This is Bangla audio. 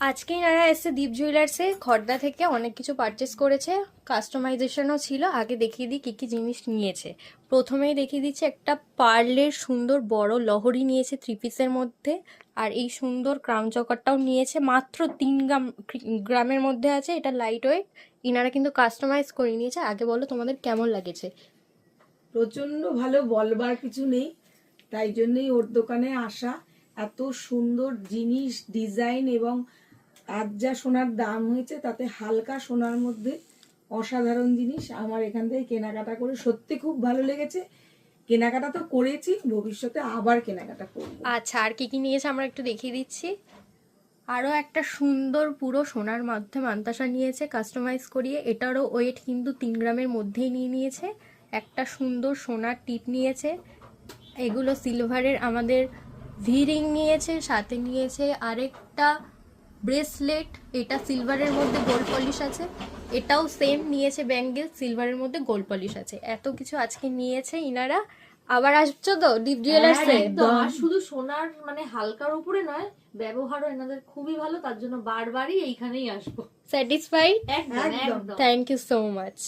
আজকে ইনারা এসে দীপ জুয়েলার্সে খর্দা থেকে অনেক কিছু পারচেস করেছে। কাস্টমাইজেশনও ছিল। আগে দেখিয়ে দিই কী কী জিনিস নিয়েছে। প্রথমেই দেখিয়ে দিচ্ছে একটা পার্লের সুন্দর বড় লহরি নিয়েছে থ্রি পিসের মধ্যে। আর এই সুন্দর ক্রাউন চকারটাও নিয়েছে। মাত্র তিন গ্রাম গ্রামের মধ্যে আছে। এটা লাইট ওয়েট ইনারা কিন্তু কাস্টমাইজ করে নিয়েছে। আগে বলো তোমাদের কেমন লাগেছে? প্রচণ্ড ভালো বলবার কিছু নেই। তাই জন্যই ওর দোকানে আসা। এত সুন্দর জিনিস ডিজাইন এবং আজ যা সোনার দাম হয়েছে, তাতে হালকা সোনার মধ্যে অসাধারণ জিনিস আমার এখান থেকে কেনাকাটা করে সত্যি খুব ভালো লেগেছে। কেনাকাটা তো করেছি, ভবিষ্যতে আবার কেনাকাটা করব। আচ্ছা আর কি কি নিয়েছে আমরা একটু দেখিয়ে দিচ্ছি। আরও একটা সুন্দর পুরো সোনার মাধ্যমে মান্তাসা নিয়েছে কাস্টমাইজ করিয়ে। এটারও ওয়েট কিন্তু তিন গ্রামের মধ্যেই নিয়ে নিয়েছে। একটা সুন্দর সোনার টিপ নিয়েছে। এগুলো সিলভারের আমাদের ভিরিং নিয়েছে, সাথে নিয়েছে আরেকটা ব্রেসলেট এটা সিলভারের মধ্যে গোল্ড পলিশ আছে। এটাও সেম নিয়েছে ব্যাঙ্গেল সিলভারের মধ্যে গোল্ড পলিশ আছে। এত কিছু আজকে নিয়েছে ইনারা। আবার আসছো তো ডিপ জুয়েলার্সে আর শুধু সোনার মানে হালকার উপরে নয় ব্যবহারও এনাদের খুবই ভালো তার জন্য বারবারই এইখানেই আসব। স্যাটিসফাইড। একদম থ্যাংক ইউ সো মাচ